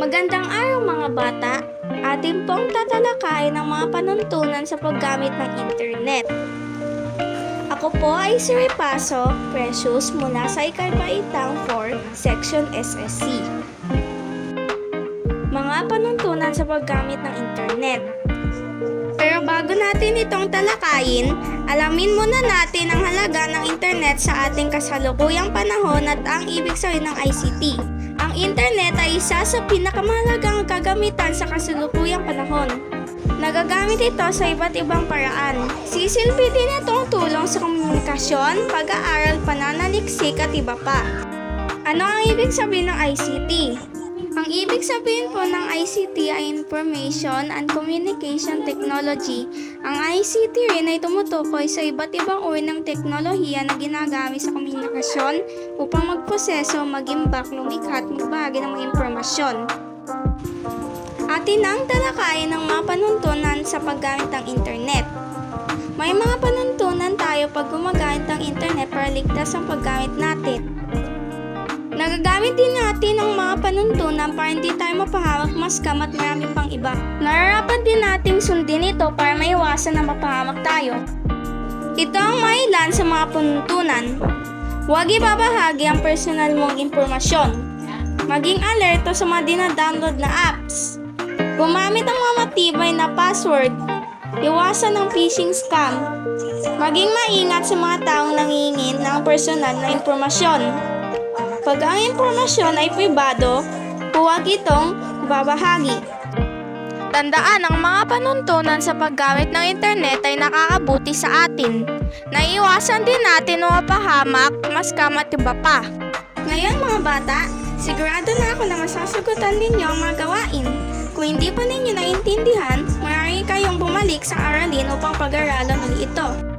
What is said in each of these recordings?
Magandang araw mga bata. Atin pong tatalakayin ang mga panuntunan sa paggamit ng internet. Ako po ay si Repaso Precious mula sa Ikalpaitang 4, Section SSC. Mga panuntunan sa paggamit ng internet. Pero bago natin itong talakayin, alamin muna natin ang halaga ng internet sa ating kasalukuyang panahon at ang ibig sabihin ng ICT. Ang internet ay isa sa pinakamahalagang kagamitan sa kasalukuyang panahon. Nagagamit ito sa iba't ibang paraan. Sisilbi din itong tulong sa komunikasyon, pag-aaral, pananaliksik at iba pa. Ano ang ibig sabihin ng ICT? Ang ibig sabihin po ng ICT ay Information and Communication Technology. Ang ICT rin ay tumutukoy sa iba't ibang uri ng teknolohiya na ginagamit sa komunikasyon upang magproseso, mag-imbak, lumikha at magbahagi ng mga impormasyon. Atin ang talakayin ng mga panuntunan sa paggamit ng internet. May mga panuntunan tayo pag gumagamit ng internet para ligtas ang paggamit natin. Nagagamit din natin ang mga panuntunan para hindi tayo mapahamak, maskam at marami pang iba. Nararapat din nating sundin ito para maiwasan na mapahamak tayo. Ito ang mailan sa mga panuntunan. Huwag ibabahagi ang personal mong impormasyon. Maging alerto sa mga dinadownload na apps. Gumamit ng mga matibay na password. Iwasan ng phishing scam. Maging maingat sa mga taong nangingin ng personal na impormasyon. Pag ang impormasyon ay pribado, huwag itong babahagi. Tandaan ang mga panuntunan sa paggamit ng internet ay nakakabuti sa atin. Naiiwasan din natin ang mapahamak, maskam at iba pa. Ngayon mga bata, sigurado na ako na masasagutan ninyo ang mga gawain. Kung hindi pa ninyo naintindihan, maaari kayong bumalik sa aralin upang pag-aralan ulit ito.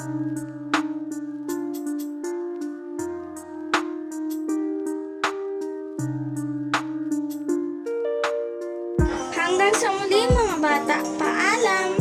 Hanggang sa muli mga bata, paalam!